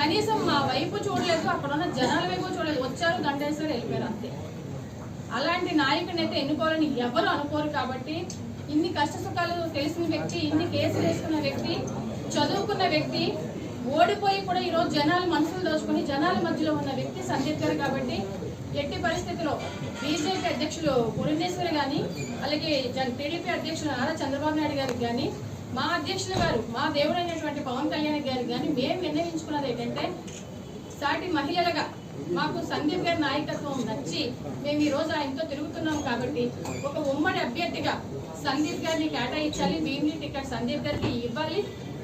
కనీసం మా వైపు చూడలేదు అక్కడ ఉన్న జనాల వైపు చూడలేదు. వచ్చారు దండేశ్వరు వెళ్ళిపోయారు అంతే. అలాంటి నాయకుడిని అయితే ఎన్నుకోవాలని ఎవరు అనుకోరు కాబట్టి ఇన్ని కష్ట సుఖాలు తెలిసిన వ్యక్తి ఇన్ని కేసులు వేసుకున్న వ్యక్తి చదువుకున్న వ్యక్తి ఓడిపోయి కూడా ఈరోజు జనాలు మనసులు దోచుకుని జనాల మధ్యలో ఉన్న వ్యక్తి సందీప్ గారు కాబట్టి ఎట్టి పరిస్థితిలో బీజేపీ అధ్యక్షులు పురంధేశ్వరి కానీ అలాగే టీడీపీ అధ్యక్షులు నారా చంద్రబాబు నాయుడు గారికి కానీ మా అధ్యక్షుల గారు మా దేవుడైనటువంటి పవన్ కళ్యాణ్ గారు కానీ మేము నిర్ణయించుకున్నది ఏంటంటే సాటి మహిళలుగా మాకు సందీప్ గారి నాయకత్వం నచ్చి మేము ఈ రోజు ఆయనతో తిరుగుతున్నాం కాబట్టి ఒక ఉమ్మడి అభ్యర్థిగా సందీప్ గారిని కేటాయించాలి మేము టికెట్ సందీప్ గారికి ఇవ్వాలి.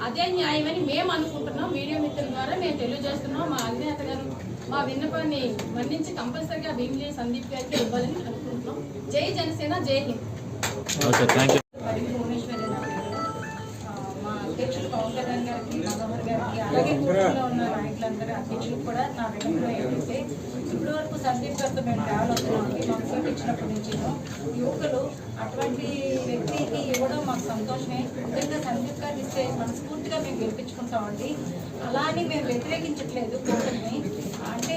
అదే న్యాయమని మేము అనుకుంటున్నాం. మీడియా మిత్రుల ద్వారా మేము తెలియజేస్తున్నాం. మా అధినేత గారు మా విన్నపాన్ని మన్నించి కంపల్సరిగా భీమిలీ సందీప్ గారికి ఇవ్వాలని అనుకుంటున్నాం. జై జనసేన జై హింద్. పవన్ కళ్యాణ్ గారికి మనోహర్ గారికి అలాగే కూటమిలో ఉన్న నాయకులందరూ అధ్యక్షులకు కూడా నా విన్నపం ఏంటంటే ఇప్పటి వరకు సందీప్ గారితో మేము ట్రావెల్ అవుతున్నామండి. మాకు సీట్ ఇచ్చినప్పటి నుంచి యువకులు అటువంటి వ్యక్తికి ఇవ్వడం మాకు సంతోషమే. నిజంగా సందీప్ గారిని ఇస్తే మనస్ఫూర్తిగా మేము గెలిపించుకుంటామండి. అలా అని మేము వ్యతిరేకించట్లేదు కూటమిని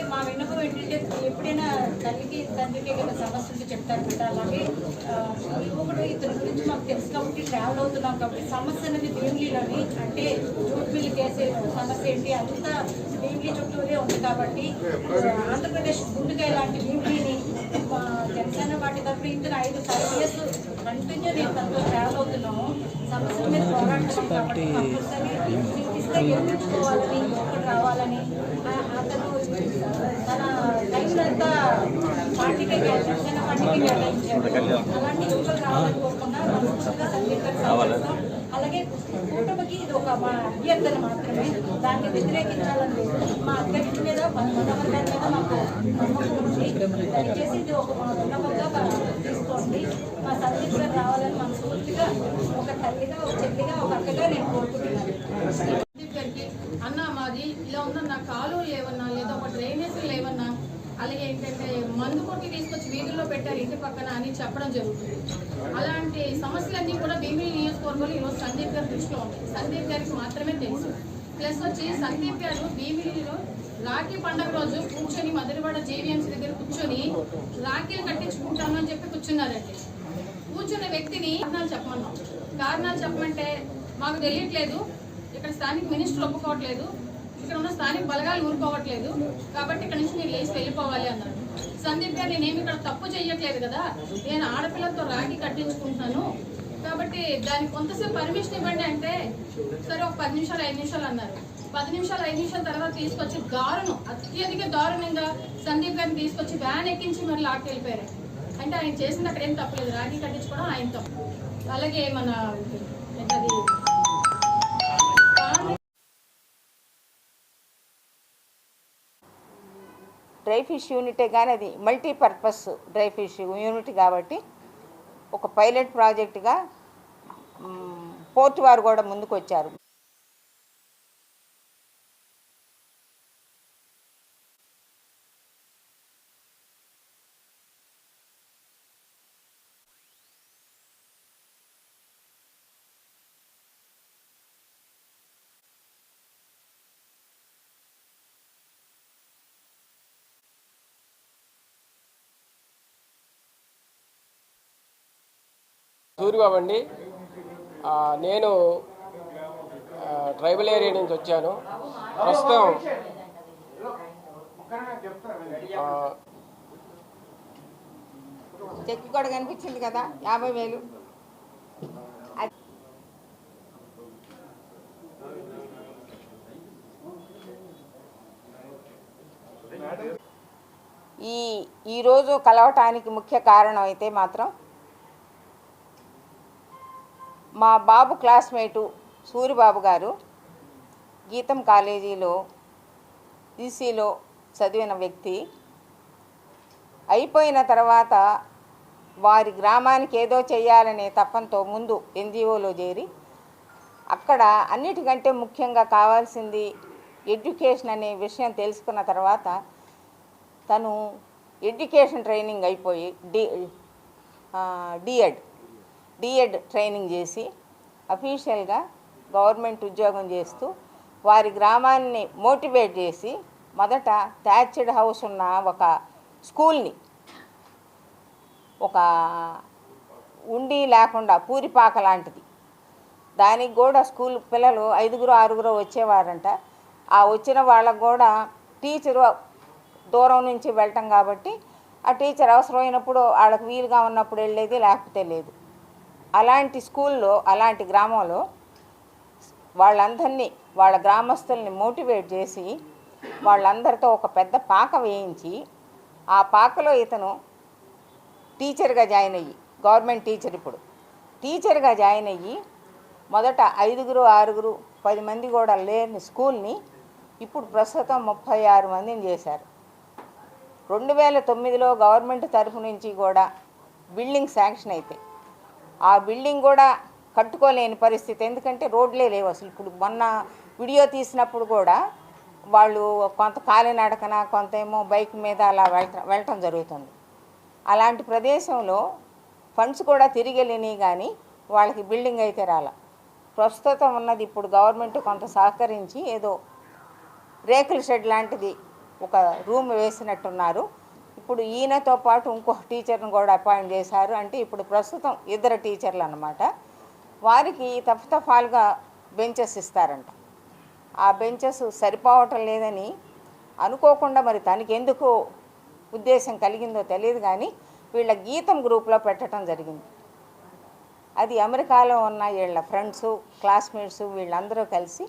మా విన్నపం ఏంటంటే ఎప్పుడైనా తల్లికి తండ్రికి ఏదైనా సమస్య ఉంటే చెప్తారు కదా అలాగే యువకుడు ఇతని గురించి మాకు తెలుసు కాబట్టి ట్రావెల్ అవుతున్నాం కాబట్టి సమస్య అనేది భీమిలీలోని అంటే జూట్ కేసు సమస్య ఏంటి అంతా భీమిలీ చుట్టూరే ఉంది కాబట్టి ఆంధ్రప్రదేశ్ గుండెకాయ లాంటి భీమిలీని మా జనసేన పార్టీ తరఫున ఇంత ఐదు ఫైవ్ ఇయర్స్ కంటిన్యూ నేను తనతో ట్రావెల్ అవుతున్నాము. సమస్యల మీద పోరాడుతున్నాం కాబట్టి ఇస్తే గెలిపించుకోవాలని యువకుడు రావాలని అతను అలాగే కూటమికి ఇది ఒక మా అభ్యర్థన మాత్రమే. దాన్ని వ్యతిరేకించాలని మా అధ్యక్షుడి మీద మన మీద మాకు నమ్మకం ఉంది. దయచేసి ఇది ఒక మా తీసుకోండి. మా సందీప్ గారు రావాలని మనస్ఫూర్తిగా ఒక తల్లిగా ఒక చెల్లిగా ఒక అక్కగా నేను కోరుకుంటున్నాను. అన్న మాది ఇలా ఉందన్న కాలు లేవన్నా లేదా ఒక డ్రైనేజ్ లేవన్నా అలాగే ఏంటంటే మందు కొట్టి తీసుకొచ్చి వీధుల్లో పెట్టారు ఇంటి పక్కన అని చెప్పడం జరుగుతుంది. అలాంటి సమస్యలన్నీ కూడా భీమిలి నియోజకవర్గంలో ఈరోజు సందీప్ గారి దృష్టిలో ఉంటాయి సందీప్ గారికి మాత్రమే తెలుసు. ప్లస్ వచ్చి సందీప్ గారు భీమిలిలో రాఖీ పండగ రోజు కూర్చొని మధురవాడ జేవీఎంసీ దగ్గర కూర్చొని రాఖీలు కట్టించుకుంటాను అని చెప్పి కూర్చున్నారండి. కూర్చున్న వ్యక్తిని కారణాలు చెప్పమన్నాం. కారణాలు చెప్పమంటే మాకు తెలియట్లేదు. ఇక్కడ స్థానిక మినిస్టర్ ఒప్పుకోవట్లేదు. ఇక్కడ ఉన్న స్థానిక బలగాలు ఊరుకోవట్లేదు. కాబట్టి ఇక్కడ నుంచి నేను లేచి వెళ్ళిపోవాలి అన్నారు. సందీప్ గారు నేనేమి ఇక్కడ తప్పు చేయట్లేదు కదా. నేను ఆడపిల్లలతో రాఖీ కట్టించుకుంటున్నాను. కాబట్టి దానికి కొంతసేపు పర్మిషన్ ఇవ్వండి అంటే సరే ఒక పది నిమిషాలు ఐదు నిమిషాలు అన్నారు. పది నిమిషాలు ఐదు నిమిషాల తర్వాత తీసుకొచ్చి దారుణం అత్యధిక దారుణంగా సందీప్ గారిని తీసుకొచ్చి వ్యాన్ ఎక్కించి మరి లాక్కెళ్ళిపోయారు. అంటే ఆయన చేసింది అక్కడ ఏం తప్పలేదు. రాఖీ కట్టించుకోవడం ఆయన తప్పు. అలాగే మన అది డ్రై ఫిష్ యూనిటే కానీ అది మల్టీపర్పస్ డ్రై ఫిష్ యూనిట్ కాబట్టి ఒక పైలట్ ప్రాజెక్టుగా పోర్టు పోర్ట్ వారు కూడా ముందుకు వచ్చారు సూర్యబాబు అండి నేను ట్రైబల్ ఏరియా నుంచి వచ్చాను. ప్రస్తుతం చెక్ కూడా కనిపించింది కదా యాభై వేలు. ఈ ఈరోజు కలవటానికి ముఖ్య కారణం అయితే మాత్రం మా బాబు క్లాస్మేటు సూరిబాబు గారు గీతం కాలేజీలో ఈసీలో చదివిన వ్యక్తి. అయిపోయిన తర్వాత వారి గ్రామానికి ఏదో చేయాలనే తపంతో ముందు ఎన్జిఓలో చేరి అక్కడ అన్నిటికంటే ముఖ్యంగా కావాల్సింది ఎడ్యుకేషన్ అనే విషయం తెలుసుకున్న తర్వాత తను ఎడ్యుకేషన్ ట్రైనింగ్ అయిపోయి D D Ed. D Ed training చేసి అఫీషియల్గా గవర్నమెంట్ ఉద్యోగం చేస్తూ వారి గ్రామాన్ని మోటివేట్ చేసి మొదట థ్యాచ్డ్ హౌస్ ఉన్న ఒక స్కూల్ని ఒక ఉండి లేకుండా పూరిపాక లాంటిది. దానికి కూడా స్కూల్ పిల్లలు ఐదుగురు ఆరుగురు వచ్చేవారంట. ఆ వచ్చిన వాళ్ళకు కూడా టీచరు దూరం నుంచి వెళ్ళటం కాబట్టి ఆ టీచర్ అవసరమైనప్పుడు వాళ్ళకి వీలుగా ఉన్నప్పుడు వెళ్ళేది లేకపోతే లేదు. అలాంటి స్కూల్లో అలాంటి గ్రామంలో వాళ్ళందరినీ వాళ్ళ గ్రామస్తుల్ని మోటివేట్ చేసి వాళ్ళందరితో ఒక పెద్ద పాక వేయించి ఆ పాకలో ఇతను టీచర్గా జాయిన్ అయ్యి గవర్నమెంట్ టీచర్ ఇప్పుడు. టీచర్గా జాయిన్ అయ్యి మొదట ఐదుగురు ఆరుగురు పది మంది కూడా లేని స్కూల్ని ఇప్పుడు ప్రస్తుతం ముప్పై ఆరు మందిని చేశారు. రెండు వేల తొమ్మిదిలో గవర్నమెంట్ తరఫు నుంచి కూడా బిల్డింగ్ శాంక్షన్ అయితే ఆ బిల్డింగ్ కూడా కట్టుకోలేని పరిస్థితి. ఎందుకంటే రోడ్లే లేవు అసలు. ఇప్పుడు మొన్న వీడియో తీసినప్పుడు కూడా వాళ్ళు కొంత కాలినడకన కొంత ఏమో బైక్ మీద అలా వెళ్ళటం వెళ్ళటం జరుగుతుంది. అలాంటి ప్రదేశంలో ఫండ్స్ కూడా తిరిగి కానీ వాళ్ళకి బిల్డింగ్ అయితే రాల. ప్రస్తుతం ఉన్నది ఇప్పుడు గవర్నమెంట్ కొంత సహకరించి ఏదో రేకుల షెడ్ లాంటిది ఒక రూమ్ వేసినట్టున్నారు. ఇప్పుడు ఈయనతో పాటు ఇంకో టీచర్ని కూడా అపాయింట్ చేశారు. అంటే ఇప్పుడు ప్రస్తుతం ఇద్దరు టీచర్లు అన్నమాట. వారికి తఫతఫాలుగా బెంచెస్ ఇస్తారంట. ఆ బెంచెస్ సరిపోవటం లేదని అనుకోకుండా మరి తనకి ఎందుకు ఉద్దేశం కలిగిందో తెలియదు కానీ వీళ్ళ గీతం గ్రూప్లో పెట్టడం జరిగింది. అది అమెరికాలో ఉన్న వీళ్ళ ఫ్రెండ్స్ క్లాస్మేట్స్ వీళ్ళందరూ కలిసి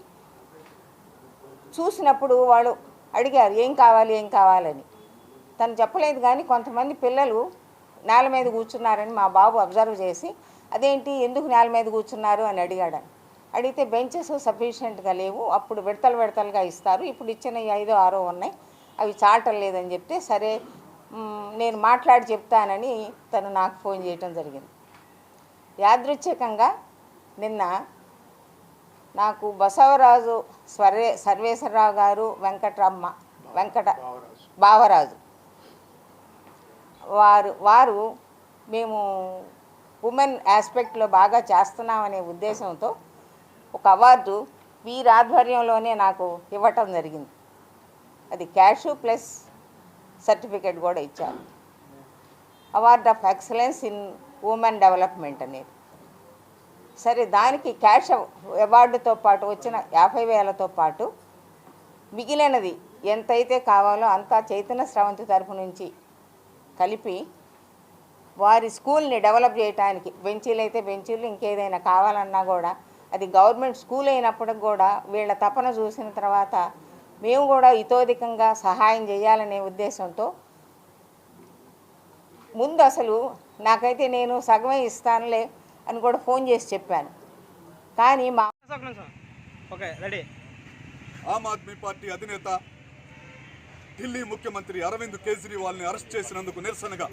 చూసినప్పుడు వాళ్ళు అడిగారు ఏం కావాలి ఏం కావాలని? తను చెప్పలేదు కానీ కొంతమంది పిల్లలు నేల మీద కూర్చున్నారని మా బాబు అబ్జర్వ్ చేసి అదేంటి? ఎందుకు నేల మీద కూర్చున్నారు? అని అడిగాడు అడిగితే బెంచెస్ సఫిషియెంట్గా లేవు. అప్పుడు విడతలు విడతలుగా ఇస్తారు. ఇప్పుడు ఇచ్చిన ఐదో ఆరో ఉన్నాయి. అవి చాటం లేదని చెప్తే సరే నేను మాట్లాడి చెప్తానని తను నాకు ఫోన్ చేయటం జరిగింది. యాదృచ్ఛికంగా నిన్న నాకు బసవరాజు స్వర్వే సర్వేశ్వరరావు గారు వెంకటరమ్మ వెంకట బావరాజు వారు వారు మేము ఉమెన్ ఆస్పెక్ట్లో బాగా చేస్తున్నామనే ఉద్దేశంతో ఒక అవార్డు వీరి ఆధ్వర్యంలోనే నాకు ఇవ్వటం జరిగింది. అది క్యాషు ప్లస్ సర్టిఫికేట్ కూడా ఇచ్చారు. Award of excellence in women development అనేది. సరే దానికి క్యాష్ అవార్డుతో పాటు వచ్చిన యాభై వేలతో పాటు మిగిలినది ఎంతైతే కావాలో అంతా చైతన్య స్రవంతి తరపు నుంచి కలిపి వారి స్కూల్ని డెవలప్ చేయడానికి బెంచీలు అయితే బెంచీలు ఇంకేదైనా కావాలన్నా కూడా అది గవర్నమెంట్ స్కూల్ అయినప్పటికి కూడా వీళ్ళ తపన చూసిన తర్వాత మేము కూడా ఇతోధికంగా సహాయం చేయాలనే ఉద్దేశంతో ముందు అసలు నాకైతే నేను సగమే ఇస్తానులే అని కూడా ఫోన్ చేసి చెప్పాను. కానీ మా okay ready. Aam Aadmi party అధినేత ఢిల్లీ ముఖ్యమంత్రి అరవింద్ కేజ్రీవాల్ని అరెస్ట్ చేసినందుకు నిరసనగా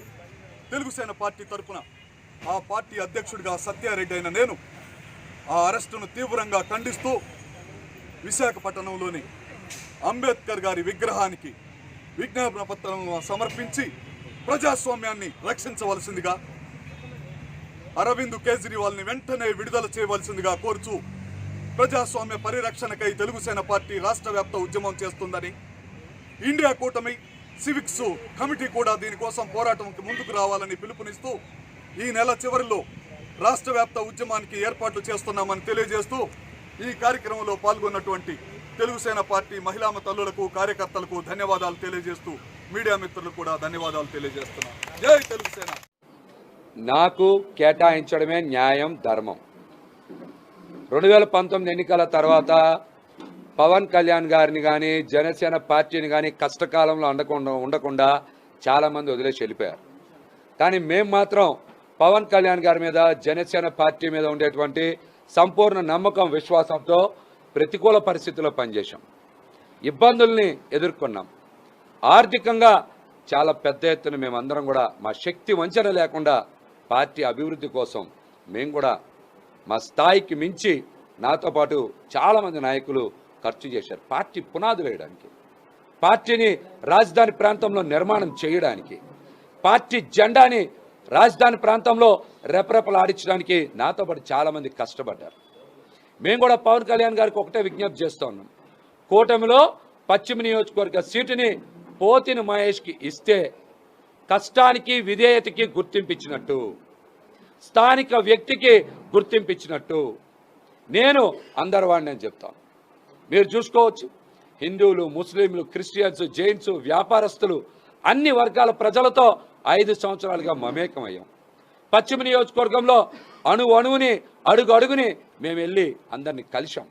తెలుగుసేన పార్టీ తరపున ఆ పార్టీ అధ్యక్షుడిగా సత్యారెడ్డి అయిన నేను ఆ అరెస్టును తీవ్రంగా ఖండిస్తూ విశాఖపట్నంలోని అంబేద్కర్ గారి విగ్రహానికి విజ్ఞాపన పత్రం సమర్పించి ప్రజాస్వామ్యాన్ని రక్షించవలసిందిగా అరవింద్ కేజ్రీవాల్ని వెంటనే విడుదల చేయవలసిందిగా కోరుచూ ప్రజాస్వామ్య పరిరక్షణకై తెలుగుసేన పార్టీ రాష్ట్ర వ్యాప్త ఉద్యమం చేస్తుందని ఇండియా కూటమి సివిక్స్ కమిటీ కూడా దీనికోసం పోరాటంకి ముందుకు రావాలని పిలుపునిస్తూ ఈ నెల చివరిలో రాష్ట్ర వ్యాప్త ఉద్యమానికి ఏర్పాట్లు చేస్తున్నామని తెలియజేస్తూ ఈ కార్యక్రమంలో పాల్గొన్నటువంటి తెలుగుసేన పార్టీ మహిళా తల్లులకు కార్యకర్తలకు ధన్యవాదాలు తెలియజేస్తూ మీడియా మిత్రులకు కూడా ధన్యవాదాలు తెలియజేస్తున్నాను జై తెలుగుసేన నాకు కేటాయించడమే న్యాయం ధర్మం. రెండు వేల పంతొమ్మిది ఎన్నికల తర్వాత పవన్ కళ్యాణ్ గారిని కానీ జనసేన పార్టీని కానీ కష్టకాలంలో అండకుండా ఉండకుండా చాలామంది వదిలేసి వెళ్ళిపోయారు. కానీ మేము మాత్రం పవన్ కళ్యాణ్ గారి మీద జనసేన పార్టీ మీద ఉండేటువంటి సంపూర్ణ నమ్మకం విశ్వాసంతో ప్రతికూల పరిస్థితుల్లో పనిచేశాం. ఇబ్బందుల్ని ఎదుర్కొన్నాం. ఆర్థికంగా చాలా పెద్ద ఎత్తున మేమందరం కూడా మా శక్తి వంచన లేకుండా పార్టీ అభివృద్ధి కోసం మేము కూడా మా స్థాయికి మించి నాతో పాటు చాలామంది నాయకులు ఖర్చు చేశారు. పార్టీ పునాదులు వేయడానికి పార్టీని రాజధాని ప్రాంతంలో నిర్మాణం చేయడానికి పార్టీ జెండాని రాజధాని ప్రాంతంలో రెపరెపలాడించడానికి నాతో పాటు చాలామంది కష్టపడ్డారు. మేము కూడా పవన్ కళ్యాణ్ గారికి ఒకటే విజ్ఞప్తి చేస్తూ ఉన్నాం. కూటమిలో పశ్చిమ నియోజకవర్గ సీటుని పోతిని మహేష్కి ఇస్తే కష్టానికి విధేయతకి గుర్తింపించినట్టు స్థానిక వ్యక్తికి గుర్తింపించినట్టు. నేను అందరి వాడిని అని చెప్తాను. మీరు చూసుకోవచ్చు. హిందువులు ముస్లింలు క్రిస్టియన్స్ జైన్స్ వ్యాపారస్తులు అన్ని వర్గాల ప్రజలతో ఐదు సంవత్సరాలుగా మమేకమయ్యాం. పశ్చిమ నియోజకవర్గంలో అణు అణువుని అడుగు అడుగుని మేము వెళ్ళి అందరినీ కలిశాం.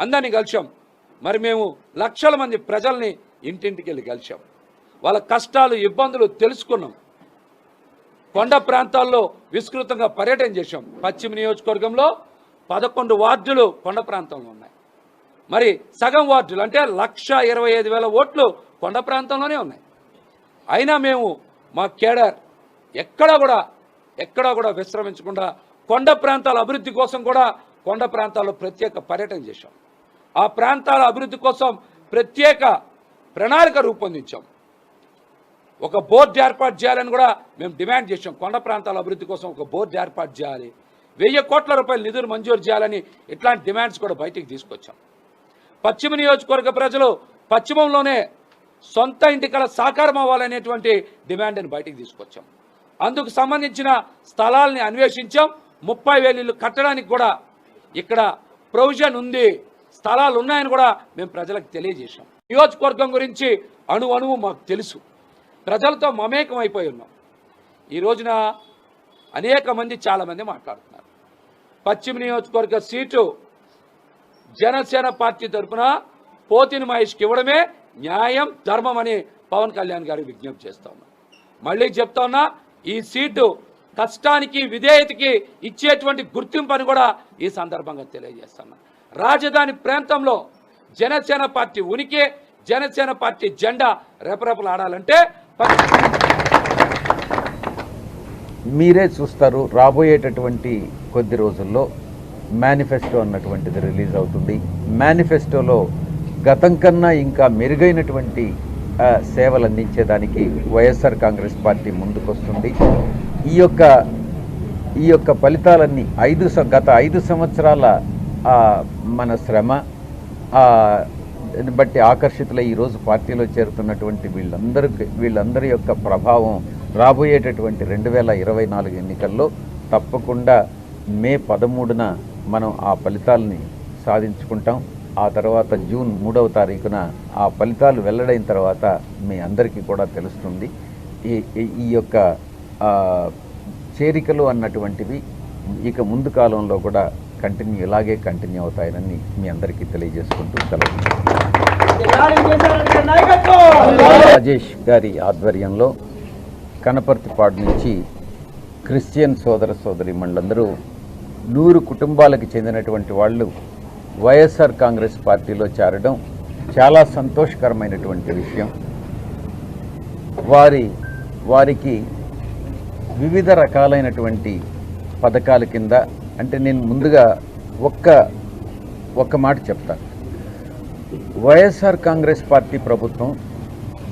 అందరినీ కలిశాం. మరి మేము లక్షల మంది ప్రజల్ని ఇంటింటికి వెళ్ళి కలిశాం. వాళ్ళ కష్టాలు ఇబ్బందులు తెలుసుకున్నాం. కొండ ప్రాంతాల్లో విస్తృతంగా పర్యటన చేశాం. పశ్చిమ నియోజకవర్గంలో పదకొండు వార్డులు కొండ ప్రాంతంలో ఉన్నాయి. మరి సగం వార్డులు అంటే లక్ష ఇరవై ఐదు వేల ఓట్లు కొండ ప్రాంతంలోనే ఉన్నాయి. అయినా మేము మా కేడర్ ఎక్కడా కూడా ఎక్కడా కూడా విశ్రమించకుండా కొండ ప్రాంతాల అభివృద్ధి కోసం కూడా కొండ ప్రాంతాల్లో ప్రత్యేక పర్యటన చేశాం. ఆ ప్రాంతాల అభివృద్ధి కోసం ప్రత్యేక ప్రణాళిక రూపొందించాం. ఒక బోర్డు ఏర్పాటు చేయాలని కూడా మేము డిమాండ్ చేసాం కొండ ప్రాంతాల అభివృద్ధి కోసం ఒక బోర్డు ఏర్పాటు చేయాలి. వెయ్యి కోట్ల రూపాయల నిధులు మంజూరు చేయాలని ఇట్లాంటి డిమాండ్స్ కూడా బయటికి తీసుకొచ్చాం. పశ్చిమ నియోజకవర్గ ప్రజలు పశ్చిమంలోనే సొంత ఇంటికల సాకారం అవ్వాలనేటువంటి డిమాండ్ని బయటికి తీసుకొచ్చాం. అందుకు సంబంధించిన స్థలాల్ని అన్వేషించాం. ముప్పై వేలు ఇల్లు కట్టడానికి కూడా ఇక్కడ ప్రొవిజన్ ఉంది. స్థలాలు ఉన్నాయని కూడా మేము ప్రజలకు తెలియజేశాం. నియోజకవర్గం గురించి అణు అణువు మాకు తెలుసు. ప్రజలతో మమేకం అయిపోయి ఉన్నాం. ఈ రోజున అనేక మంది చాలామంది మాట్లాడుతున్నారు. పశ్చిమ నియోజకవర్గ సీటు జనసేన పార్టీ తరఫున పోతిని మహేష్కి ఇవ్వడమే న్యాయం ధర్మం అని పవన్ కళ్యాణ్ గారికి విజ్ఞప్తి చేస్తా ఉన్నా. మళ్ళీ చెప్తా ఉన్నా ఈ సీటు కష్టానికి విధేయతకి ఇచ్చేటువంటి గుర్తింపు అని కూడా ఈ సందర్భంగా తెలియజేస్తున్నా రాజధాని ప్రాంతంలో జనసేన పార్టీ ఉనికి జనసేన పార్టీ జెండా రెపరెపలాడాలంటే మీరే చూస్తారు రాబోయేటటువంటి కొద్ది రోజుల్లో మేనిఫెస్టో అన్నటువంటిది రిలీజ్ అవుతుంది. మేనిఫెస్టోలో గతం కన్నా ఇంకా మెరుగైనటువంటి సేవలు అందించేదానికి వైఎస్ఆర్ కాంగ్రెస్ పార్టీ ముందుకొస్తుంది. ఈ యొక్క ఈ యొక్క ఫలితాలన్నీ ఐదు స- గత ఐదు సంవత్సరాల మన శ్రమ బట్టి ఆకర్షితులై ఈరోజు పార్టీలో చేరుతున్నటువంటి వీళ్ళందరికీ వీళ్ళందరి యొక్క ప్రభావం రాబోయేటటువంటి రెండు వేల ఇరవై నాలుగు ఎన్నికల్లో తప్పకుండా మే పదమూడున మనం ఆ ఫలితాలని సాధించుకుంటాం. ఆ తర్వాత జూన్ మూడవ తారీఖున ఆ ఫలితాలు వెల్లడైన తర్వాత మీ అందరికీ కూడా తెలుస్తుంది. ఈ ఈ- యొక్క చేరికలు అన్నటువంటివి ఇక ముందు కాలంలో కూడా కంటిన్యూ ఇలాగే కంటిన్యూ అవుతాయని మీ అందరికీ తెలియజేసుకుంటూ సెలవు. రాజేష్ గారి ఆధ్వర్యంలో కనపర్తిపాడు నుంచి క్రిస్టియన్ సోదర సోదరి మండలందరూ నూరు కుటుంబాలకు చెందినటువంటి వాళ్ళు వైఎస్ఆర్ కాంగ్రెస్ పార్టీలో చేరడం చాలా సంతోషకరమైనటువంటి విషయం. వారి వారికి వివిధ రకాలైనటువంటి పథకాల కింద అంటే నేను ముందుగా ఒక్క ఒక్క మాట చెప్తాను వైఎస్ఆర్ కాంగ్రెస్ పార్టీ ప్రభుత్వం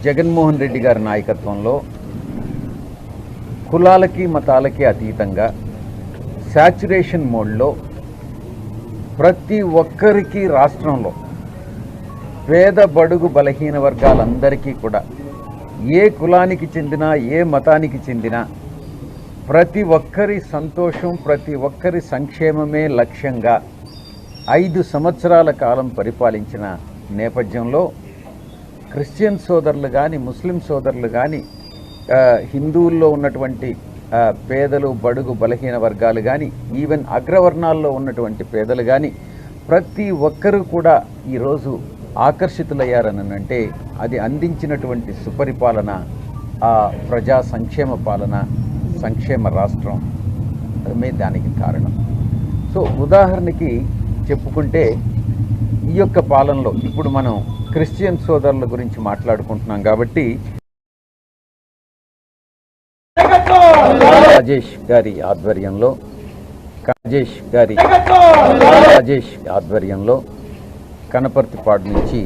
జగన్మోహన్ రెడ్డి గారి నాయకత్వంలో కులాలకి మతాలకి అతీతంగా శాచురేషన్ మోడ్లో ప్రతి ఒక్కరికి రాష్ట్రంలో పేద బడుగు బలహీన వర్గాలందరికీ కూడా ఏ కులానికి చెందినా ఏ మతానికి చెందినా ప్రతి ఒక్కరి సంతోషం ప్రతి ఒక్కరి సంక్షేమమే లక్ష్యంగా ఐదు సంవత్సరాల కాలం పరిపాలించిన నేపథ్యంలో క్రిస్టియన్ సోదరులు కానీ ముస్లిం సోదరులు కానీ హిందువుల్లో ఉన్నటువంటి పేదలు బడుగు బలహీన వర్గాలు కానీ ఈవెన్ అగ్రవర్ణాల్లో ఉన్నటువంటి పేదలు కానీ ప్రతి ఒక్కరూ కూడా ఈరోజు ఆకర్షితులయ్యారని అంటే అది అందించినటువంటి సుపరిపాలన ఆ ప్రజా సంక్షేమ పాలన సంక్షేమ రాష్ట్రం. మే దానికి కారణం. సో ఉదాహరణకి చెప్పుకుంటే ఈ యొక్క పాలనలో ఇప్పుడు మనం క్రిస్టియన్ సోదరుల గురించి మాట్లాడుకుంటున్నాం కాబట్టి రాజేష్ గారి ఆధ్వర్యంలో రాజేష్ గారి రాజేష్ ఆధ్వర్యంలో కనపర్తిపాడు నుంచి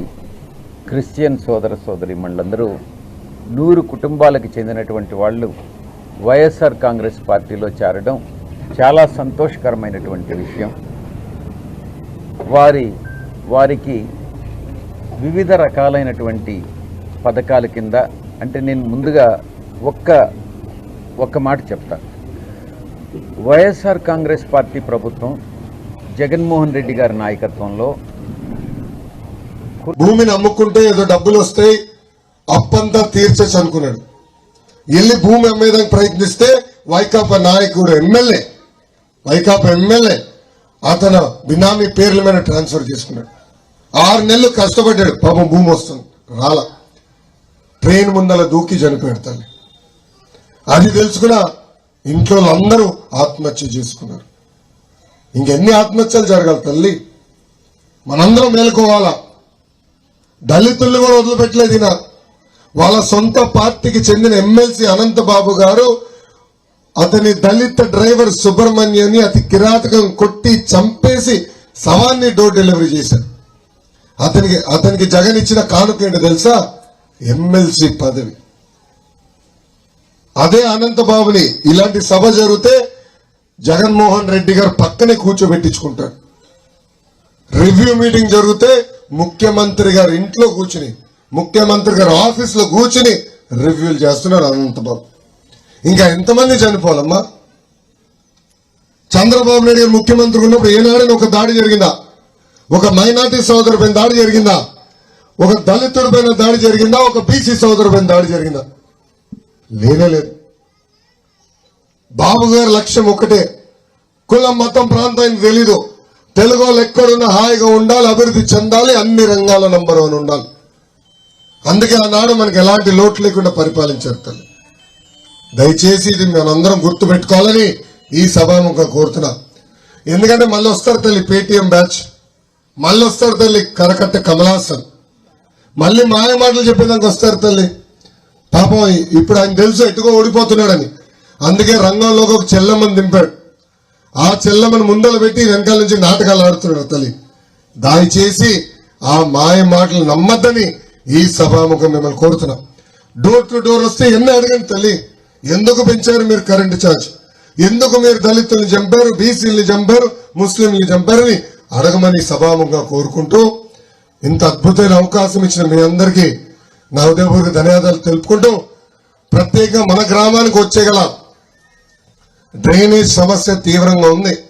క్రిస్టియన్ సోదర సోదరి మండలందరూ నూరు కుటుంబాలకు చెందినటువంటి వాళ్ళు వైఎస్ఆర్ కాంగ్రెస్ పార్టీలో చేరడం చాలా సంతోషకరమైనటువంటి విషయం. వారి వారికి వివిధ రకాలైనటువంటి పథకాల కింద అంటే నేను ముందుగా ఒక్క ఒక్క మాట చెప్తా. వైఎస్ఆర్ కాంగ్రెస్ పార్టీ ప్రభుత్వం జగన్మోహన్ రెడ్డి గారి నాయకత్వంలో భూమిని అమ్ముకుంటే ఏదో డబ్బులు వస్తాయి అప్పంతా తీర్చచ్చు అనుకున్నాడు. వెళ్ళి భూమి అమ్మేదానికి ప్రయత్నిస్తే వైకాపా నాయకుడు ఎమ్మెల్యే వైకాపా ఎమ్మెల్యే అతను బినామీ పేర్ల మీద ట్రాన్స్ఫర్ చేసుకున్నాడు. ఆరు నెలలు కష్టపడ్డాడు పాపం భూమి వస్తుంది రాల. ట్రైన్ ముందల దూకి చనిపోయాడు తల్లి. అది తెలుసుకున్న ఇంట్లో అందరూ ఆత్మహత్య చేసుకున్నారు. ఇంకెన్ని ఆత్మహత్యలు జరగాలి తల్లి? మనందరం మేలుకోవాలా? దళితుల్ని కూడా వదిలిపెట్టలేదు ఈయన. వాళ్ళ సొంత పార్టీకి చెందిన ఎమ్మెల్సీ అనంతబాబు గారు అతని దళిత డ్రైవర్ సుబ్రహ్మణ్యాన్ని అతి కిరాతకం కొట్టి చంపేసి శవాన్ని డోర్ డెలివరీ చేశారు. అతనికి అతనికి జగన్ ఇచ్చిన కానుక ఏంటో తెలుసా? ఎమ్మెల్సీ పదవి. అదే అనంతబాబుని ఇలాంటి సభ జరిగితే జగన్మోహన్ రెడ్డి గారు పక్కనే కూర్చోబెట్టించుకుంటాడు. రివ్యూ మీటింగ్ జరిగితే ముఖ్యమంత్రి గారి ఇంట్లో కూర్చుని ముఖ్యమంత్రి గారి ఆఫీస్లో కూర్చుని రివ్యూలు చేస్తున్నాడు అనంతబాబు ఇంకా ఎంతమంది చనిపోవాలమ్మా? చంద్రబాబు నాయుడు గారు ముఖ్యమంత్రి ఉన్నప్పుడు ఏనాడని ఒక దాడి జరిగిందా? ఒక మైనార్టీ సోదరు పైన దాడి జరిగిందా? ఒక దళితుడి పైన దాడి జరిగిందా? ఒక బీసీ సోదరు పైన దాడి జరిగిందా? లేనే లేదు. బాబు గారి లక్ష్యం ఒకటే కులం మతం ప్రాంతం తెలీదు. తెలుగు వాళ్ళు ఎక్కడున్నా హాయిగా ఉండాలి అభివృద్ధి చెందాలి అన్ని రంగాల నంబర్ వన్ ఉండాలి. అందుకే ఆనాడు మనకి ఎలాంటి లోటు లేకుండా పరిపాలించారు తల్లి. దయచేసి ఇది మనందరం గుర్తు పెట్టుకోవాలని ఈ సభాముఖం కోరుతున్నా. ఎందుకంటే మళ్ళీ వస్తారు తల్లి పేటిఎం బ్యాచ్ మళ్ళీ వస్తారు తల్లి కరకట్ట కమలాసన్. మళ్ళీ మాయమాటలు చెప్పేదానికి వస్తారు తల్లి. పాపం ఇప్పుడు ఆయన తెలుసు ఎట్టుకో ఓడిపోతున్నాడని. అందుకే రంగంలోకి ఒక చెల్లమ్మని దింపాడు. ఆ చెల్లమ్మని ముందలు పెట్టి వెనకాల నుంచి నాటకాలు ఆడుతున్నాడు తల్లి. దయచేసి ఆ మాయ మాటలు నమ్మద్దని ఈ సభాముఖం మిమ్మల్ని కోరుతున్నాం. డోర్ టు డోర్ వస్తే ఎన్ని అడగండి తల్లి? ఎందుకు పెంచారు మీరు కరెంటు ఛార్జ్ ఎందుకు మీరు దళితుల్ని చంపారు బీసీల్ని చంపారు ముస్లింలు చంపారని అడగమని సభాముఖంగా కోరుకుంటూ ఇంత అద్భుతమైన అవకాశం ఇచ్చిన మీ అందరికీ నా హృదయపూర్వక ధన్యవాదాలు తెలుపుకుంటూ ప్రత్యేకంగా మన గ్రామానికి వచ్చేగల డ్రైనేజ్ సమస్య తీవ్రంగా ఉంది.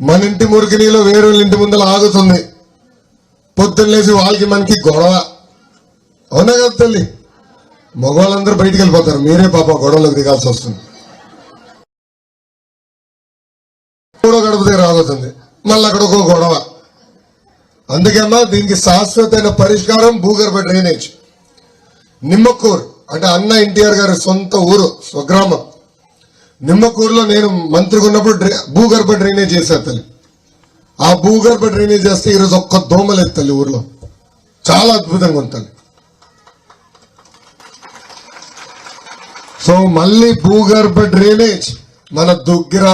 మన ఇంటి మురికి నీళ్ళు వేరే ఇంటి ముందర ఆగుతుంది. పొద్దున్న లేచి వాళ్ళకి మనకి గొడవ. అవునా కదా తల్లి? మగవాళ్ళందరూ బయటికి వెళ్ళిపోతారు. మీరే పాప గొడవలకు దిగాల్సి వస్తుంది. గొడవ గడప దగ్గర ఆగుతుంది మళ్ళీ అక్కడ ఒక గొడవ. అందుకన్నా దీనికి శాశ్వతమైన పరిష్కారం భూగర్భ డ్రైనేజ్. నిమ్మకూరు అంటే అన్న ఎన్టీఆర్ గారి సొంత ఊరు స్వగ్రామం. నిమ్మకూరులో నేను మంత్రిగా ఉన్నప్పుడు భూగర్భ డ్రైనేజ్ చేశారు తల్లి. ఆ భూగర్భ డ్రైనేజ్ చేస్తే ఈరోజు ఒక్క దోమ లేదు తల్లి ఊర్లో. చాలా అద్భుతంగా ఉంది సో మళ్ళీ భూగర్భ డ్రైనేజ్ మన దుగ్గిరాల